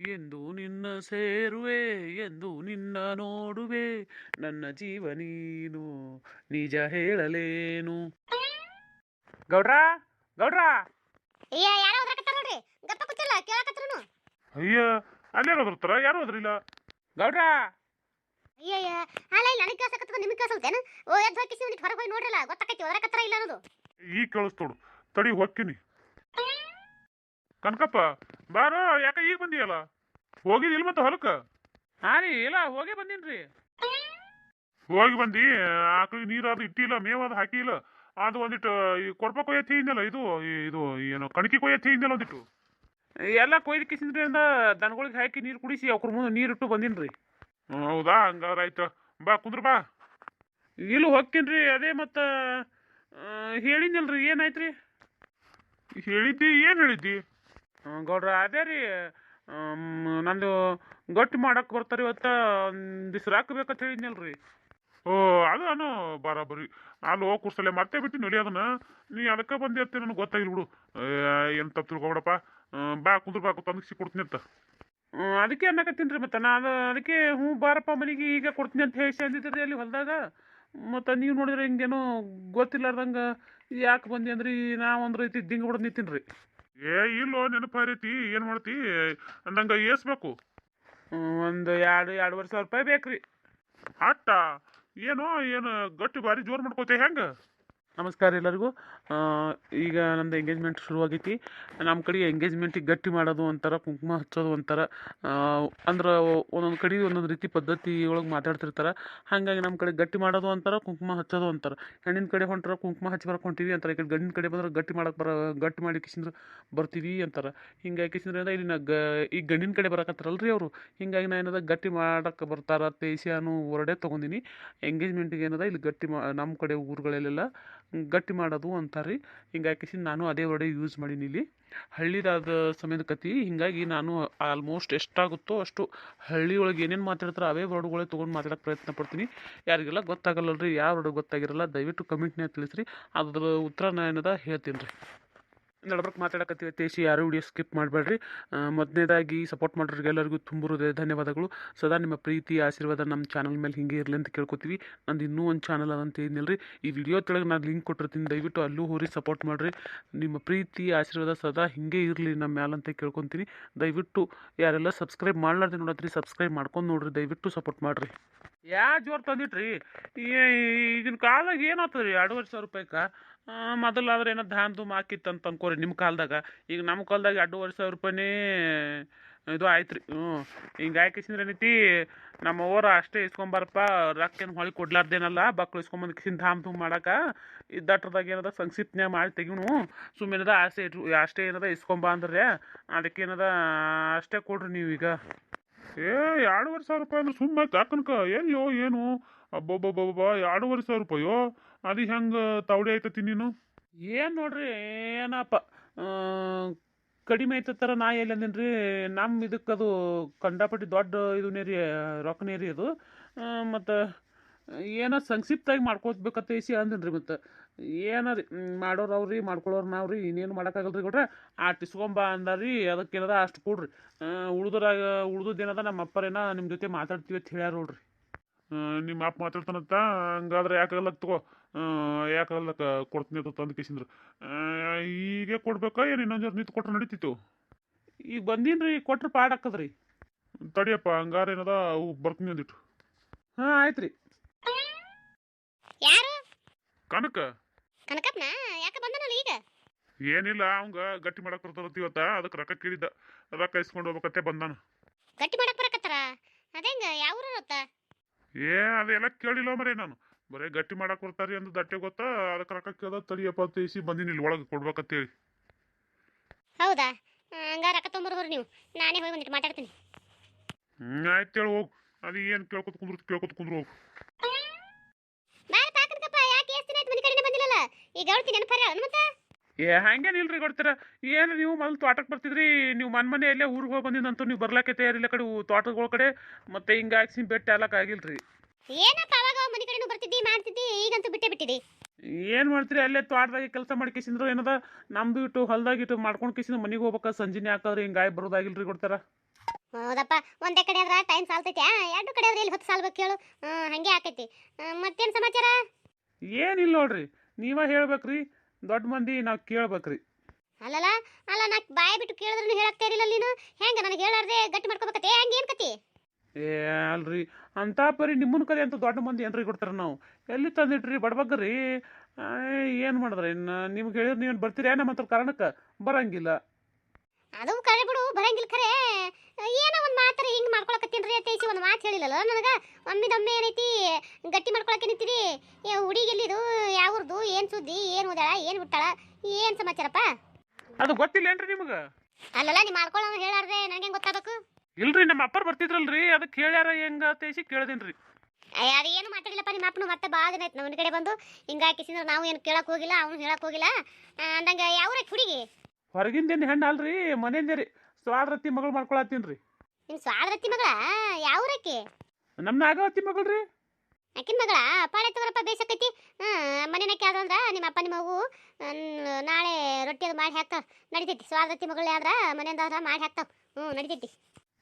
ಎಂದು ನಿನ್ನ ಸೇರುವೆ ಎಂದು ನಿನ್ನ ನೋಡುವೆ. ನನ್ನ ಜೀವ ನೀನು ನಿಜ ಹೇಳಲೇನು. ಗೌಡ್ರ ಗೌಡ್ರ. ಅಯ್ಯ ಯಾರೋ ಹೋದ್ರಕತ್ತಾರ ನೋಡ್ರಿ. ಗಪ್ಪ ಕೂತಿಲ್ಲ ಕೇಳಕತ್ರನು. ಅಯ್ಯ ಅಲ್ಲೇ ಹೋದ್ರತ್ತಾರ ಯಾರು ಹೋದ್ರಿಲ್ಲ ಗೌಡ್ರ. ಅಯ್ಯಯ್ಯ ಅಲ್ಲ ಇಲ್ಲ ನನಗೆ ಕೇಳ್ಸಕತ್ತದ ನಿಮಗೆ ಕೇಳ್ಸಲ್ತೇನು? ಓ ಎದ್ದು ಹೋಗಿ ಹೊರಗೆ ಹೋಗಿ ನೋಡ್ರಲ್ಲ ಗೊತ್ತಾಕೈತಿ ಹೋದ್ರಕತ್ತಾರ ಇಲ್ಲ ಅನ್ನೋದು. ಈಗ ಕೇಳಿಸ್ತೋಡು ತಡಿ ಹೊಕ್ಕಿನಿ ಕನಕಪ್ಪ ಬಾರೋ ಯಾಕ ಈಗ ಬಂದಿಯಲ್ಲ? ಹೋಗಿದಿಲ್ಲ ಮತ್ತೆ ಹೊಲಕ್ಕ? ಹಾ ರೀ ಇಲ್ಲ ಹೋಗೇ ಬಂದೀನ್ರಿ ಹೋಗಿ ಬಂದಿ ಆಕಳಿಗೆ ಅದು ಇಟ್ಟಿಲ್ಲ ಮೇವಾದ ಹಾಕಿಲ್ಲ. ಅದು ಒಂದಿಟ್ಟು ಈ ಕೊಡ್ಪ ಕೊಯ್ಯತ್ ಹಿಂದಲ್ಲ ಇದು ಈ- ಇದು ಏನು ಕಣಕಿ ಕೊಯ್ಯತ್ ಹಿಂದಲ್ಲ ಒಂದಿಟ್ಟು. ಎಲ್ಲ ಕೊಯ್ದು ಕಿಸಿದ್ರಿಂದ ದನಗಳಿಗೆ ಹಾಕಿ ನೀರು ಕುಡಿಸಿ ಅವ್ರ ಮುಂದೆ ನೀರಿಟ್ಟು ಇಟ್ಟು ಬಂದಿನ್ರಿ ಹೌದಾ ಹಂಗಾರ ಆಯ್ತು ಬಾ ಕುಂದ್ರ ಬಾ. ಇಲ್ಲಿ ಹೋಗ್ತೀನ್ರಿ ಅದೇ ಮತ್ತು ಹೇಳಿದ್ನಲ್ರಿ ರೀ ಹೇಳಿದ್ದಿ ಏನು ಹೇಳಿದ್ದಿ? ಗೌಡ್ರ, ಅದೇ ರೀ ನಂದು ಗಟ್ಟಿ ಮಾಡಕ್ಕೆ ಬರ್ತಾರೆ ಇವತ್ತು ದಿವ್ಸ ರಾಕ್ ಬೇಕಂತ ಹೇಳಿದ್ನಲ್ರಿ ಓ, ಅದಾನು, ಬರಾಬರಿ. ಅಲ್ಲಿ ಹೋಗಿ ಕುರ್ಸಲೆ ಮತ್ತೆ ಬಿಟ್ಟು ನೋಡಿ ಅದನ್ನ. ನೀ ಅದಕ್ಕೆ ಬಂದಿ ಅಂತ ನನಗೆ ಗೊತ್ತಾಗಿಲ್ಲ ಬಿಡು. ಏನು ತಪ್ಪು ತಿಳ್ಕೊಬಿಡಪ್ಪ. ಬಾ, ಕುಂದ್ರ ಬಾ ತಂದು ಕೊಡ್ತೀನಿ ಅಂತ. ಅದಕ್ಕೆ ಅನ್ನಕತ್ತೀನಿ ರೀ ಮತ್ತು. ನಾನು ಅದಕ್ಕೆ ಹ್ಞೂ, ಬಾರಪ್ಪ, ಮನೆಗೆ ಈಗ ಕೊಡ್ತೀನಿ ಅಂತ ಹೇಳಿ ಅಂದಿದ್ರಿ ಅಲ್ಲಿ ಹೊಲದಾಗ. ಮತ್ತು ನೀವು ನೋಡಿದ್ರೆ ಹಿಂಗೇನೋ ಗೊತ್ತಿಲ್ಲಾರ್ದಂಗೆ ಯಾಕೆ ಬಂದಿ ಅಂದ್ರಿ? ನಾ ಒಂದು ರೀತಿ ದಿಂಗ್ ಬಿಡೋದು ನಿಂತೀನಿ ರೀ ಏ ಇಲ್ಲೋ ನೆನಪಾರೈತಿ ಏನು ಮಾಡ್ತಿ? ಅಂದಂಗೆ ಏಸ್ಬೇಕು. ಒಂದು ಎರಡು ಎರಡುವರೆ ಸಾವಿರ ರೂಪಾಯಿ ಬೇಕ್ರಿ. ಅಟ್ಟ ಏನೋ ಏನು ಗಟ್ಟಿ ಭಾರಿ ಜೋರು ಮಾಡ್ಕೋತೆ ಹೆಂಗೆ? ನಮಸ್ಕಾರ ಎಲ್ಲರಿಗೂ. ಈಗ ನಮ್ಮದು ಎಂಗೇಜ್ಮೆಂಟ್ ಶುರುವಾಗೈತಿ. ನಮ್ಮ ಕಡೆ ಎಂಗೇಜ್ಮೆಂಟಿಗೆ ಗಟ್ಟಿ ಮಾಡೋದು ಒಂಥರ, ಕುಂಕುಮ ಹಚ್ಚೋದು ಒಂಥರ ಅಂದ್ರೆ ಒಂದೊಂದು ಕಡೆ ಒಂದೊಂದು ರೀತಿ ಪದ್ಧತಿ ಒಳಗೆ ಮಾತಾಡ್ತಿರ್ತಾರೆ. ಹಾಗಾಗಿ ನಮ್ಮ ಕಡೆ ಗಟ್ಟಿ ಮಾಡೋದು ಅಂತಾರ ಕುಂಕುಮ ಹಚ್ಚೋದು ಅಂತಾರೆ ಹೆಣ್ಣಿನ ಕಡೆ ಹೊಂಟ್ರೆ ಕುಂಕುಮ ಹಚ್ಚಿ ಬರಕ್ಕೆ ಹೊಂಟೀವಿ ಅಂತಾರೆ. ಈ ಕಡೆ ಗಂಡಿನ ಕಡೆ ಬಂದ್ರೆ ಗಟ್ಟಿ ಮಾಡಕ್ಕೆ ಬರ, ಗಟ್ಟಿ ಮಾಡಿ ಕಿಸಿಂದ್ರೆ ಬರ್ತೀವಿ ಅಂತಾರೆ. ಹಿಂಗಾಗಿ ಕಿಸಿಂದ್ರೆ ಇಲ್ಲಿ ನಾ ಗ, ಈ ಗಂಡಿನ ಕಡೆ ಬರಕತ್ತಾರಲ್ರಿ ಅವರು. ಹಿಂಗಾಗಿ ನಾ ಏನದ ಗಟ್ಟಿ ಮಾಡಕ್ಕೆ ಬರ್ತಾರೆ ತೇಸಿ ಹೊರಡೆ ತೊಗೊಂಡಿನಿ. ಎಂಗೇಜ್ಮೆಂಟಿಗೆ ಏನದ ಇಲ್ಲಿ ಗಟ್ಟಿ ಮಾ ನಮ್ಮ ಕಡೆ ಊರುಗಳಲ್ಲೆಲ್ಲ ಗಟ್ಟಿ ಮಾಡೋದು ಅಂತಾರೆ. ರೀ ಹಿಂಗಾಗಿ ನಾನು ಅದೇ ಒಡೆ ಯೂಸ್ ಮಾಡೀನಿ ಇಲ್ಲಿ. ಹಳ್ಳಿದಾದ ಸಮಯದ ಕತಿ ಹಿಂಗಾಗಿ ನಾನು ಆಲ್ಮೋಸ್ಟ್ ಎಷ್ಟಾಗುತ್ತೋ ಅಷ್ಟು ಹಳ್ಳಿ ಒಳಗೆ ಏನೇನು ಮಾತಾಡ್ತಾರೆ ಅವೇ ವರ್ಡ್ಗಳೇ ತೊಗೊಂಡು ಮಾತಾಡೋಕೆ ಪ್ರಯತ್ನ ಪಡ್ತೀನಿ. ಯಾರಿಗೆಲ್ಲ ಗೊತ್ತಾಗಲ್ಲಲ್ರಿ, ಯಾವ ವರ್ಡ್ ಗೊತ್ತಾಗಿರಲ್ಲ, ದಯವಿಟ್ಟು ಕಮೆಂಟ್ನೇ ತಿಳಿಸ್ರಿ. ಅದ್ರ ಉತ್ತರ ನಾನು ಏನದ ಹೇಳ್ತೀನಿ ರೀ. ನಡ್ಬರ್ಕ್ ಮಾತಾಡಕತ್ತೀವಿ ತೇಶಿ ಯಾರು ವಿಡಿಯೋ ಸ್ಕಿಪ್ ಮಾಡಬೇಡ್ರಿ. ಮೊದಲನೇದಾಗಿ ಸಪೋರ್ಟ್ ಮಾಡೋರಿಗೆ ಎಲ್ಲರಿಗೂ ತುಂಬ ಹೃದಯ ಧನ್ಯವಾದಗಳು. ಸದಾ ನಿಮ್ಮ ಪ್ರೀತಿ, ಆಶೀರ್ವಾದ ನಮ್ಮ ಚಾನಲ್ ಮೇಲೆ ಹಿಂಗೆ ಇರಲಿ ಅಂತ ಕೇಳ್ಕೊತೀವಿ. ನಂದು ಇನ್ನೂ ಒಂದು ಚಾನಲ್ ಅದಂತ ಏನಿಲ್ಲ ಈ ವಿಡಿಯೋ ತೊಳಗೆ ನಾನು ಲಿಂಕ್ ಕೊಟ್ಟಿರ್ತೀನಿ. ದಯವಿಟ್ಟು ಅಲ್ಲೂ ಹೋರಿ ಸಪೋರ್ಟ್ ಮಾಡಿರಿ. ನಿಮ್ಮ ಪ್ರೀತಿ, ಆಶೀರ್ವಾದ ಸದಾ ಹಿಂಗೆ ಇರಲಿ ನಮ್ಮ ಮ್ಯಾಲಂತ ಅಂತ ಕೇಳ್ಕೊತೀನಿ. ದಯವಿಟ್ಟು ಯಾರೆಲ್ಲ ಸಬ್ಸ್ಕ್ರೈಬ್ ಮಾಡ್ಲಾರ್ದೆ ನೋಡತ್ರಿ ಸಬ್ಸ್ಕ್ರೈಬ್ ಮಾಡ್ಕೊಂಡು ನೋಡ್ರಿ. ದಯವಿಟ್ಟು ಸಪೋರ್ಟ್ ಮಾಡಿರಿ. ಯಾ ಜೋರು ತಂದಿಟ್ರಿ. ಈಗಿನ ಕಾಲಾಗ ಏನಾಗ್ತದೆ ರೀ ಎರಡೂವರೆ ಸಾವಿರ ರೂಪಾಯಿಗೆ ಮೊದಲಾದ್ರೆ ಏನೋ ಧಾನ್ ಧೂಮ್ ಹಾಕಿತ್ತು ಅಂತ ಅನ್ಕೋರಿ ನಿಮ್ಮ ಕಾಲದಾಗ. ಈಗ ನಮ್ಮ ಕಾಲದಾಗ ಎರಡೂವರೆ ಸಾವಿರ ರೂಪಾಯಿನೇ, ಇದು ಆಯ್ತು ರೀ ಹ್ಞೂ. ಹಿಂಗೆ ಹಾಕಿಸಿದ್ರೆ ಏನೈತಿ, ನಮ್ಮ ಅವ್ರ ಅಷ್ಟೇ ಇಸ್ಕೊಂಬಾರಪ್ಪ, ರೊಕ್ಕೇನು ಹೊಳಿ ಕೊಡ್ಲಾರ್ದೇನಲ್ಲ, ಬಕ್ಳು ಇಸ್ಕೊಂಬಂದು ಕಿಸಿನ ಧಾಮ್ ಧೂಮ್ ಮಾಡಕ್ಕೆ ಇದ್ದಟ್ರದಾಗ ಏನದ ಸಂಕ್ಷಿಪ್ತನ್ಯಾಗ ಮಾಡಿ ತೆಗಿನು ಸುಮ್ಮನೆ ಆಸೆ ಇಟ್ರು, ಅಷ್ಟೇ ಏನದ ಇಸ್ಕೊಂಬ ಅಂದ್ರೆ ಅದಕ್ಕೆ ಏನದ, ಅಷ್ಟೇ ಕೊಡ್ರಿ ನೀವೀಗ. ಏ, ಎರಡೂವರೆ ಸಾವಿರ ರೂಪಾಯಿ ಅಂದ್ರೆ ಸುಮ್ಮನೆ ಯಾಕನ್ಕ ಎಲ್ಲೋ ಏನು. ಅಬ್ಬಬ್ಬಬ್ಬಬ್ಬ, ಎರಡೂವರೆ ಸಾವಿರ ರೂಪಾಯೋ. ಅದು ಹೆಂಗೆ ತವಡಿ ಆಯ್ತತಿ ನೀನು ಏನು ನೋಡ್ರಿ ಏನಪ್ಪ ಆ, ಕಡಿಮೆ ಐತತ್ತರ ನಾ ಎಲ್ಲಿ ರೀ ನಮ್ಮ ಇದಕ್ಕೆ ಅದು ಕಂಡಾಪಟ್ಟಿ ದೊಡ್ಡ ಇದನ್ನೇ ರೀ ರೊಕ್ಕನೇ ರೀ ಅದು. ಮತ್ತು ಏನೋ ಸಂಕ್ಷಿಪ್ತಾಗಿ ಮಾಡ್ಕೋಬೇಕಂತ ಇಸಿ ಅಂದಿನಿ ರೀ ಮತ್ತು ಏನಾರಿ ಮಾಡೋರು ಅವ್ರಿ ಮಾಡ್ಕೊಳ್ಳೋರು ನಾವು ರೀ ಇನ್ನೇನು ಮಾಡೋಕ್ಕಾಗಲ್ಲ ರೀ ಕೊಟ್ರೆ ಅದಕ್ಕೆ ಇಸ್ಕೊಂಬ ಅಂದಾರಿ ಅದಕ್ಕೇನದ ಅಷ್ಟು ಕೊಡ್ರಿ. ಉಳ್ದ್ರಾಗ ನಮ್ ನಮ್ಮ ಅಪ್ಪರೇನ ನಿಮ್ಮ ಜೊತೆ ಮಾತಾಡ್ತೀವಿ ಅಂತ ಹೇಳ್ಯಾರ ನೋಡ್ರಿ. ಆ, ನಿಮ್ಮ ಅಪ್ಪ ಮಾತಾಡ್ತಾನಂತ ಹಂಗಾದ್ರೆ ಯಾಕಾಗಲ್ಲ ತಗೋ. ಆ, ಯಾಕಾಗಲ್ಲ ಕ- ಕೊಡ್ತೀನಿ ಅಂತ ತಂದು ಕೇಸಿಂದ್ರು. ಈಗ ಕೊಡ್ಬೇಕಾ ಏನು ಇನ್ನೊಂದು ಜೊತೆ ನಿಂತು ಕೊಟ್ರೆ ನಡೀತಿತ್ತು? ಈಗ ಬಂದೀನಿ ರೀ ಕೊಟ್ರೆ ಪಾಡ್ ಹಾಕದ್ರಿ ತಡಿಯಪ್ಪ ಹಂಗಾರ ಏನದ ಅವು ಬರ್ತೀನಿ ಅಂದಿಟ್ಟು. ಹಾಂ ಆಯ್ತು ರೀ ಯಾರು? ಕನಕ. ಕನಕಪ್ಪನ? ಯಾಕೆ ಬಂದನಲ್ಲ ಈಗ? ಏನಿಲ್ಲ ಅವಂಗ ಗಟ್ಟಿ ಮಾಡಕ್ ಬರ್ತಾರತ್ತ ಇವತ್ತ ಅದಕ್ಕೆ ರೊಕ್ಕ ಕೇಳಿದ್ದ. ರೊಕ್ಕ ಇಸ್ಕೊಂಡು ಹೋಗ್ಬೇಕಂತೆ ಬಂದಾನ. ಗಟ್ಟಿ ಮಾಡಕ್ ಬರಕತ್ತಾರ? ಅದೇಂಗ ಯಾವ ಊರತ್ತ ಏ ಅದೆಲ್ಲ ಕೇಳಿಲ್ಲ ಮರೇ ನಾನು ಬರೀ ಗಟ್ಟಿ ಮಾಡಕ್ ಬರ್ತಾರಿ ಅಂದ್ ದಟ್ಟೆ ಗೊತ್ತಾ ಅದಕ್ಕೆ ರೊಕ್ಕ ಕೇಳ್ದ ತಡಿಯಪ್ಪ ಅಂತ ಇಸಿ ಬಂದಿನಿ ಇಲ್ಲಿ ಒಳಗೆ ಕೊಡ್ಬೇಕಂತೇಳಿ ಹೌದಾ? ಹಂಗಾರ ರೊಕ್ಕ ತೊಂಬರ್ಬರು ನೀವು. ನಾನೇ ಹೋಗಿ ಬಂದಿಟ್ಟು ಮಾತಾಡ್ತೀನಿ. ಹ್ಮ್ ಆಯ್ತು ಹೇಳಿ ಹೋಗು. ಅದು ಏನು ಕೇಳ್ಕೊತ ಕುಂದ್ರು ಕೇಳ್ಕೊತ ಕುಂದ್ರು ಹೋಗು. ಬಾಯ್ ಪಾಕನಕಪ್ಪ ಯಾಕೆ ಎಷ್ಟು ದಿನ ಆಯ್ತು ಮನೆ ಕಡೆನೇ ಬಂದಿಲ್ಲಲ್ಲ? ಈಗ ಅವ್ರ ನೆನಪರ ಮತ್ತೆ ಏ ಹಂಗೇನು ಇಲ್ರಿ ಕೊಡ್ತೀರ ಏನು ನೀವು ಮೊದಲು ತೋಟಕ್ಕೆ ಬರ್ತಿದ್ರಿ? ನೀವು ಮನ್ ಮನೆ ಎಲ್ಲೇ ಊರಿಗೆ ಹೋಗಿ ಬಂದಿದ್ದಂತೂ ನೀವು ಬರ್ಲಾಕೆ ತಯಾರಿಲ್ಲ ಕಡೆ ತೋಟಗಳ ಕಡೆ? ಮತ್ತೆ ಹಿಂಗಾಗಿ ಬೆಟ್ಟ ಎಲ್ಲಕ್ಕೆ ಆಗಿಲ್ರಿ. ಏನಪ್ಪ ಅವಾಗ ಮನೆ ಕಡೆನೂ ಬರ್ತಿದ್ದಿ ಮಾಡ್ತಿದ್ದಿ ಈಗಂತೂ ಬಿಟ್ಟೆ ಬಿಟ್ಟಿದಿ? ಏನು ಮಾಡ್ತೀರಿ? ಅಲ್ಲೇ ತೋಟದಾಗ ಕೆಲಸ ಮಾಡಿ ಕಿಸಿಂದ್ರು ಏನದ? ನಮ್ದು ಇಟ್ಟು ಹೊಲ್ದಾಗ ಇಟ್ಟು ಮಾಡ್ಕೊಂಡು ಕಿಸಿಂದ ಮನೆಗೆ ಹೋಗ್ಬೇಕಾ ಸಂಜೆನೇ ಹಾಕಿದ್ರೆ ಹಿಂಗೆ ಆಯ್ ಬರೋದಾಗಿಲ್ರಿ ಕೊಡ್ತಾರ ಹೌದಪ್ಪ ಒಂದೇ ಕಡೆ ಆದ್ರ ಟೈಮ್ ಸಾಲ್ತೈತಿ? ಎರಡು ಕಡೆ ಆದ್ರೆ ಇಲ್ಲಿ ಹೊತ್ತು ಸಾಲ್ಬೇಕು ಕೇಳು. ಹಂಗೆ ಆಕೈತಿ. ಮತ್ತೇನು ಸಮಾಚಾರ? ಏನಿಲ್ಲ ನೋಡ್ರಿ ನೀವ ಹೇಳ್ಬೇಕ್ರಿ. ದೊಡ್ಡ ಮಂದಿ ನಾವು ಕೇಳ್ಬೇಕ್ರಿ. ಅಲ್ಲಲ್ಲ ಅಲ್ಲ ನಾ ಬಾಯಿ ಬಿಟ್ಟು ಕೇಳಿದ್ರು ಹೇಳಕ್ತಾ ಇರಲಿಲ್ಲ ನೀನು? ಹೆಂಗ ನನಗೆ ಹೇಳಾರ್ದೆ ಗಟ್ಟಿ ಮಾಡ್ಕೋಬೇಕತ್ತೆ? ಹೆಂಗ ಏನು ಕತಿ? ಏ ಅಲ್ರಿ ಅಂತ ಪರಿ ನಿಮ್ಮನ್ನ ಕಡೆ ಅಂತ ದೊಡ್ಡ ಮಂದಿ ಏನ್ರಿ ಕೊಡ್ತಾರೆ ನಾವು? ಎಲ್ಲಿ ತಂದಿಟ್ರಿ ಬಡ್ಬಗ್ರಿ ಏನು ಮಾಡಿದ್ರೆ? ಇನ್ನು ನಿಮ್ಗೆ ಹೇಳಿದ್ರೆ ನೀವು ಬರ್ತೀರಾ? ನಮ್ಮ ಹತ್ರ ಕಾರಣಕ್ಕೆ? ಬರಂಗಿಲ್ಲ. ಅದು ಕರೆ ಬಿಡು ಬರಂಗಿಲ್ಲ ಖರೆ ಏನೋ ಒಂದು ಮಾತ್ರ ಹಿಂಗೆ ಮಾಡ್ಕೊಳಕತ್ತೀನ್ರಿ ಅಂತ ತೇಸಿ ಒಂದು ಮಾತು ಹೇಳಿಲ್ಲಲ್ಲ ನನಗೆ? ಒಮ್ಮಿದೊಮ್ಮೆ ಏನೈತಿ ಗಟ್ಟಿ ಮಾಡ್ಕೊಳಕ್ಕೆ ನಿಂತೀರಿ ಏ ಹುಡುಗಿ ಎಲ್ಲಿದು ಯಾವ್ದು ಏನು ಸುದ್ದಿ ಏನು ಓದಾಳ ಏನು ಬಿಟ್ಟಾಳ ಏನು ಸಮಾಚಾರಪ್ಪ? ಅದು ಗೊತ್ತಿಲ್ಲೇನ್ರಿ ನಿಮಗೆ? ಅಲ್ಲಲ್ಲ ನೀವು ಮಾಡ್ಕೊಳ್ಳೋ ಹೇಳಾರ್ದೆ ನನಗೆ ಗೊತ್ತಾಗಬೇಕು ಇಲ್ರಿ ನಮ್ಮ ಅಪ್ಪರ್ ಬರ್ತಿದ್ರಲ್ರಿ ಅದಕ್ಕೆ ಹೇಳ್ಯಾರ ಹೆಂಗ ತೇಸಿ ಕೇಳ್ದೇನ್ರಿ. ಏನು ಮಾತಾಡಿಲ್ಲಪ್ಪ ನಿಮ್ಮ ಅಪ್ಪನು ಮತ್ತೆ ಭಾಳ ದಿನ ಆಯ್ತು ನಮ್ಮ ಕಡೆ ಬಂದು. ಹಿಂಗಾಕಿಸಿದ್ರೆ ನಾವು ಏನು ಕೇಳಕ್ ಹೋಗಿಲ್ಲ ಅವನು ಹೇಳಕ್ಕೆ ಹೋಗಿಲ್ಲ. ಅಂದಂಗೆ ಅಂದಂಗ ಯಾವ ಹುಡುಗಿ? ಹೊರಗಿಂದೇನು ಹೆಣ್ಣು ಅಲ್ರಿ ಮನೆಯಿಂದ ರೀ. ಸ್ವಾದ್ರತಿ ಮಗಳು ಮಾಡ್ಕೊಳತ್ತೀನಿ ರೀ. ನಿನ್ ಸ್ವಾದ್ರತಿ ಮಗಳ? ಯಾವ ಊರಕ್ಕೆ? ನಮ್ಮ ನಾಗವತಿ ಮಗಳು ರೀ. ಆಕಿನ ಮಗಳ? ಪಾಳೆ ತಗೋರಪ್ಪ ಬೇಸಕ್ಕೈತಿ ಹಾಂ ಮನೆನಕ್ಕೆ ಆದ್ರೆ ಅಂದ್ರ ನಿಮ್ಮ ಅಪ್ಪ ನಿಮ್ಮ ಮಗು ನಾಳೆ ರೊಟ್ಟಿ ಅದು ಮಾಡಿ ಹಾಕ್ತಾವ. ನಡಿತೈತಿ ಸ್ವಾದ್ರತಿ ಮಗಳು ಆದ್ರ ಮನೆಯಿಂದ ಆದ್ರ ಮಾಡಿ ಹಾಕ್ತಾವ. ಹ್ಞೂ ನಡಿತೈತಿ.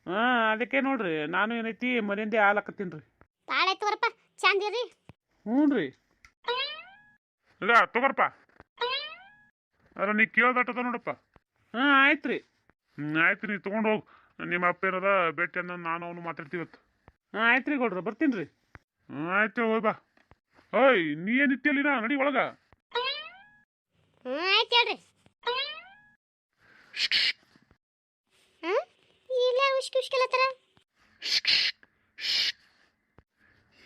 ಹಾಂ ಅದಕ್ಕೆ ನೋಡ್ರಿ ನಾನು ಏನೈತಿ ಮನೆಯಿಂದ ಹಾಲಕ್ಕತ್ತೀನಿ ರೀ. ಪಾಳೆ ತಗೋರಪ್ಪ ಚಂದ ಇರ್ರಿ. ಹ್ಞೂ ರೀ. ಇಲ್ಲ ತಗೋರಪ್ಪ. ಅದ್ರ ನೀ ಕೇಳ್ದಟ್ಟದ ನೋಡಪ್ಪ. ಹಾಂ ಆಯ್ತು ರೀ. ಹ್ಮ್ ಆಯ್ತು ನೀ ತೊಗೊಂಡು ಹೋಗು. ನಿಮ್ಮ ಅಪ್ಪ ಏನದ ಭೇಟಿ ಅನ್ನೋ ನಾನು ಅವನು ಮಾತಾಡ್ತೀವತ್ತು ಹಾಂ ಆಯ್ತು ರೀ ಗೌಡ್ರ ಬರ್ತೀನಿ ರೀ. ಆಯ್ತು ಹೋಯ್ ಬಾ. ಓಯ್ ನೀ ಏನಿತ್ತಿಯಲ್ಲಿನ ನಡಿ ಒಳಗ. ಹ್ಞೂ ಆಯ್ತು ಹೇಳ್ರಿ. ಹಾಂ ಇಲ್ಲ ಉಷ್ಕಿ ಉಷ್ಕಿಲತ್ತಾರ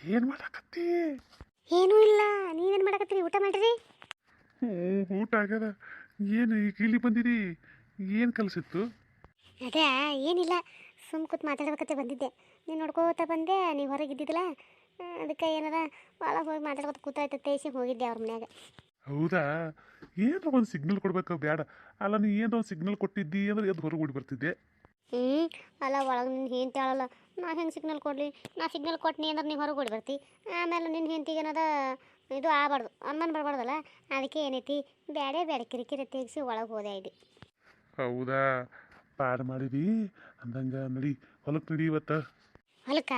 ಏನ್ ಮಾಡಕತ್ತಿ? ಏನೂ ಇಲ್ಲ ನೀವೇನು ಮಾಡಕತ್ತೀರಿ? ಊಟ ಮಾಡ್ರಿ. ಹ್ಞೂ ಊಟ ಆಗ್ಯದ. ಏನು ಈಗ ಇಲ್ಲಿ ಬಂದಿರಿ ಏನು ಕಲಿಸಿತ್ತು? ಅದೇ ಏನಿಲ್ಲ ಸುಮ್ ಕೂತ್ ಮಾತಾಡ್ಬೇಕಂತ ಬಂದಿದ್ದೆ. ನೀನು ನೋಡ್ಕೋತ ಬಂದೆ ನೀವು ಹೊರಗೆ ಇದ್ದಿದ್ದಿಲ್ಲ? ಅದಕ್ಕೆ ಏನಾರ ಭಾಳ ಹೋಗಿ ಮಾತಾಡ್ಕೊತ ಕೂತಾಯ್ತು ತೇಸಿ ಹೋಗಿದ್ದೆ ಅವ್ರ ಮನ್ಯಾಗ. ಹೌದಾ? ಏನೋ ಒಂದು ಸಿಗ್ನಲ್ ಕೊಡ್ಬೇಕು ಬೇಡ ಅಲ್ಲ ನೀ ಏನೋ ಒಂದು ಸಿಗ್ನಲ್ ಕೊಟ್ಟಿದ್ದಿ ಅಂದ್ರೆ ಎದ್ದು ಹೊರಗೆ ಓಡಿ ಬರ್ತಿದ್ದೆ. ಹ್ಞೂ ಅಲ್ಲ ಒಳಗೆ ನಿನ್ನ ಹೇಳಲ್ಲ ನಾ ಹೆಂಗೆ ಸಿಗ್ನಲ್ ಕೊಡಲಿ? ನಾ ಸಿಗ್ನಲ್ ಕೊಟ್ನಿ ಅಂದ್ರೆ ನೀವು ಹೊರಗೆ ಓಡಿ ಬರ್ತಿ. ಆಮೇಲೆ ನಿನ್ನ ಹೆಂಡತಿಗೆ ಏನದ ಇದು ಆಗ್ಬಾರ್ದು ಅಮ್ಮನ ಬರಬಾರ್ದಲ್ಲ? ಅದಕ್ಕೆ ಏನೈತಿ? ಬೇಡ ಬೇಡ ಕಿರಿಕಿರಿ ತೆಗಿಸಿ ಒಳಗೆ ಹೋದೆ ಇದೆ ಹೌದಾ? ಪಾಡ್ ಮಾಡಿದಿ? ಅಂದಂಗ ನಡಿ ಹೊಲಕ್ಕೆ ನಡಿ ಇವತ್ತ. ಹೊಲಕ್ಕ?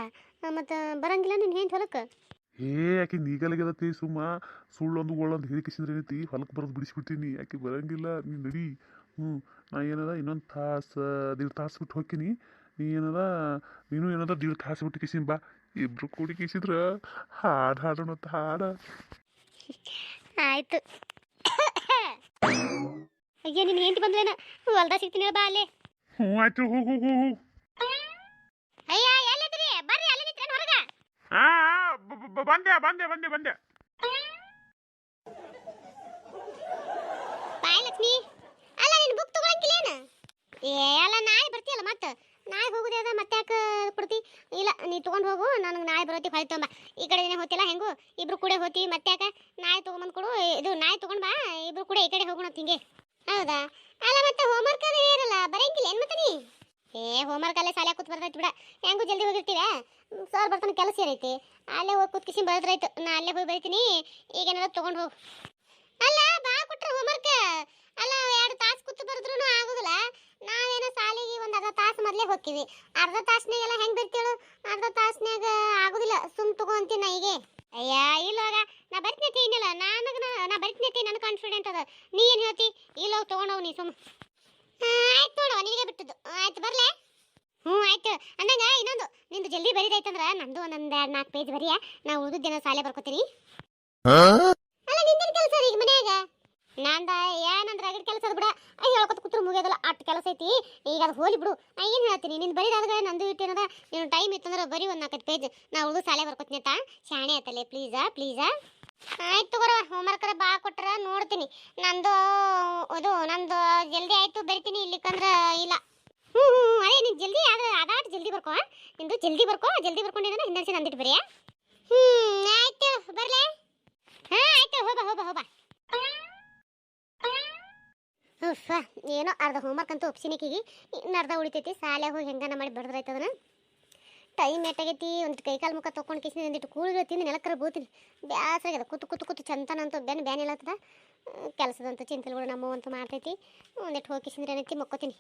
ಮತ್ತು ಬರಂಗಿಲ್ಲ ನೀನ್ ಹೆಂಗೆ ಹೊಲಕ್ಕೆ? ಏ ಆಕೆ ನೀಗಲ್ಗೆದತಿ ಸುಮ್ಮ. ಸುಳ್ಳೊಂದು ಒಳ್ಳೊಂದು ಹೇಳಿಕಿಸಿದ್ರೆ ಏನೈತಿ? ಹೊಲಕ್ಕೆ ಬರೋದು ಬಿಡಿಸ್ಬಿಡ್ತೀನಿ. ಆಕೆ ಬರಂಗಿಲ್ಲ ನೀ ನಡಿ. ಹ್ಞೂ ನಾ ಏನದ ಇನ್ನೊಂದು ತಾಸು ದೀಡ್ ತಾಸು ಬಿಟ್ಟು ಹೋಗ್ತೀನಿ. ನೀ ಏನದ ನೀನು ಏನದ ದೀಡ್ ತಾಸು ಬಿಟ್ಟು ಕಿಸಿನ್ ಬಾ. ಇಬ್ರು ಕೂಡಿ ಕಿಸಿದ್ರ ಹಾಡು ಹಾಡೋಣ ಹಾಡ. ಆಯ್ತು. ಅಯ್ಯೋ ನಿನ್ನ ಹೆಂಡತಿ ಬಂದ್ಲೇನ ಹೊಲ್ದಾಗ ಸಿಗ್ತೀನಿ ಬಾ ಅಲ್ಲೇ. ಹ್ಞೂ ಆಯ್ತು ಹೋಗು ಹೋಗು ಹೋಗು ಅಯ್ಯ ಎಲ್ಲಿದ್ರಿ ಬರ್ರಿ ಅಲ್ಲಿ ನಿಂತ್ಕೊಂಡು ಹೊರಗ. ಹಾ ಬಂದೆ ಬಂದೆ ಬಂದೆ ಬಂದೆ. ಬಾಯ್ ಲಕ್ಷ್ಮಿ. ಅಲ್ಲ ನಿನ್ ಬುಕ್ ತಗೊಳಂಗಿಲ್ಲೇನ ಏ ಅಲ್ಲ ನಾಳೆ ಬರ್ತೀಯಲ್ಲ ಮತ್ತೆ? ನಾಳೆ ಹೋಗುದೇ ಅದ ಮತ್ತೆ ಯಾಕೆ ಕೊಡ್ತಿ? ಇಲ್ಲ ನೀ ತಗೊಂಡ್ ಹೋಗು ನನಗೆ ನಾಳೆ ಬರೋತಿ ಹೊಳಿ ಈ ಕಡೆ ದಿನ ಹೋತಿಲ್ಲ ಹೆಂಗು? ಇಬ್ರು ಕೂಡ ಹೋತಿ ಮತ್ತೆ ಯಾಕೆ? ನಾಳೆ ತಗೊಂಬಂದ್ ಕೊಡು ಇದು ನಾಳೆ ತಗೊಂಡ್ ಬಾ ಇಬ್ರು ಕೂಡ ಈ ಕಡೆ ಹೋಗೋಣ ಹಿಂಗೆ. ಹೌದಾ? ಅಲ್ಲ, ಮತ್ತೆ ಹೋಮ್ವರ್ಕ್ ಅದು ಇರಲ್ಲ. ಬರಂಗಿಲ್ಲ ಏನು ಮತ್ತೆ ನೀ ಏ ಹೋಮ್ವರ್ಕ್ ಅಲ್ಲೇ ಶಾಲೆ ಕೂತ್ ಬರ್ತೈತಿ ಬಿಡ. ಹೆಂಗು ಜಲ್ದಿ ಹೋಗಿರ್ತೀವ ಸರ್ ಬರ್ತಾನೆ ಕೆಲಸ ಇರೈತಿ ಅಲ್ಲೇ ಹೋಗಿ ಕೂತ್ ಬರೋದ್ರಾಯ್ತು. ನಾ ಅಲ್ಲೇ ಹೋಗಿ ಬರೀತೀನಿ. ಈಗೇನಾರ ತಗೊಂಡು ಹೋಗು. ಅಲ್ಲ, ಬಾ ಕೊಟ್ರ ಹೋಮ್ವರ್ಕ್ ಅಲ್ಲ ಎರಡು ತಾಸು ಕೂತು ಬರ್ದ್ರೂನು ಆಗೋದಿಲ್ಲ. ನಾವೇನೋ ಸಾಲಿಗೆ ಒಂದು ಅರ್ಧ ತಾಸು ಮೊದಲೇ ಹೋಗ್ತೀವಿ ಅರ್ಧ ತಾಸ್ನಾಗೆಲ್ಲ ಹೆಂಗೆ ಬರ್ತೀಳು ಅರ್ಧ ತಾಸ್ನ್ಯಾಗ ಆಗೋದಿಲ್ಲ. ಸುಮ್ ತಗೋ ಅಂತೀನಿ ನಾ ಹೀಗೆ. ಅಯ್ಯ ಇಲ್ಲ ನಾ ಬರ್ತೀನಿ ಏನಿಲ್ಲ ನನಗ ನಾ ನನ್ನ ಕಾನ್ಫಿಡೆಂಟ್ ಅದ. ನೀ ಏನು ಹೇಳ್ತಿ? ಇಲ್ಲ ತಗೊಂಡವ್ ನೀ ಸುಮ್ ಆಯ್ತು ನೋಡು ನಿನಗೆ ಬಿಟ್ಟದ್ದು. ಆಯ್ತು ಬರ್ಲೆ? ಹ್ಞೂ ಆಯ್ತು. ಅಂದಂಗ ಇನ್ನೊಂದು ನಿಂದು ಜಲ್ದಿ ಬರೀದೈತಂದ್ರ ನಂದು ಒಂದೊಂದು ಎರಡು ನಾಲ್ಕು ಪೇಜ್ ಬರಿಯ? ನಾ ದಿನ ಸಾಲೆ ಬರ್ಕೋತೀನಿ. ಅಲ್ಲ ನಿಂದೇನು ಕೆಲಸ ಈಗ ಮನ್ಯಾಗ? ನಂದ ಏನಂದ್ರ ಅಗಡ್ ಕೆಲಸ ಅದ ಬಿಡ. ಅಯ್ಯ ಹೇಳ್ಕೊತ ಕೂತ್ರು ಮುಗಿಯೋದಲ್ಲ ಅಷ್ಟು ಕೆಲಸ ಐತಿ. ಈಗ ಅದು ಹೋಲಿ ಬಿಡು. ನಾ ಏನು ಹೇಳ್ತೀನಿ? ನಿನ್ ಬರೀದಾದ್ರೆ ನಂದು ಇಟ್ಟೇನದ ನೀನು ಟೈಮ್ ಇತ್ತಂದ್ರೆ ಬರೀ ಒಂದು ನಾಲ್ಕು ಪೇಜ್ ನಾ ಉಳಿದು ಸಾಲೆ ಬರ್ಕೊತೀನಿ ಅಂತ ಶಾಣೆ ಆತಲ್ಲೇ ಪ್ಲೀಸಾ ಪ್ಲೀಸಾ ಆಯ್ತು ತಗೋರ ಹೋಮ್ವರ್ಕ್ ಬಾ ಕೊಟ್ರ ನೋಡ್ತೀನಿ. ನಂದು ಅದು, ನಂದು ಜಲ್ದಿ ಆಯ್ತು, ಬರಿತೀನಿ ಇಲ್ಲಿಕಂದ್ರ ಇಲ್ಲ. ಹ್ಞೂ ಹ್ಞೂ ಅದೇ ನೀನು ಜಲ್ದಿ ಆದ್ರೆ ಅದಾಟ್ ಜಲ್ದಿ ಬರ್ಕೋ ನಿಂದು ಜಲ್ದಿ ಬರ್ಕೋ, ಜಲ್ದಿ ಬರ್ಕೊಂಡಿದ್ರೆ ಹಿಂದೆ ನಂದಿಟ್ಟು ಬರೀ ಹ್ಞೂ ಆಯ್ತು, ಬರ್ಲೆ. ಹಾಂ, ಆಯ್ತು ಹೋಗ ಹೋಗ ಹೋಗ ಉಫ್, ಏನೋ ಅರ್ಧ ಹೋಮ್ವರ್ಕ್ ಅಂತೂ ಒಪ್ಸಿನಿಕಿಗೆ ಇನ್ನು ಅರ್ಧ ಉಳಿತೈತಿ ಶಾಲೆ ಹೋಗಿ ಹೆಂಗನ ಮಾಡಿ ಬಡ್ದ್ರಾಯ್ತು ಟೈಮ್ ಎಟ್ಟಾಗೈತಿ ಒಂದು ಕೈಕಾಲು ಮುಖ ತೊಗೊಂಡು ಕಿಸಿನ ಒಂದಿಟ್ಟು ಕೂಳಿಗಳು ತಿಂದು ನೆಲಕ್ಕರ ಬೋತೀನಿ. ಬ್ಯಾಸರಾಗ್ಯದ ಕೂತು ಕೂತು ಕೂತು ಚಂತನ ಅಂತೂ ಬೆನ್ನು ಬ್ಯಾನ್ ಇಲ್ಲತ್ತದ. ಕೆಲಸದಂತೂ ಚಿಂತಲ್ಗಳು ನಮ್ಮ ಅಂತೂ ಮಾಡ್ತೈತಿ. ಒಂದಿಟ್ಟು ಹೋಗಿ ಕಿಸಿದ್ರೆ ಏನೈತಿ ಮಕ್ಕೋತೀನಿ.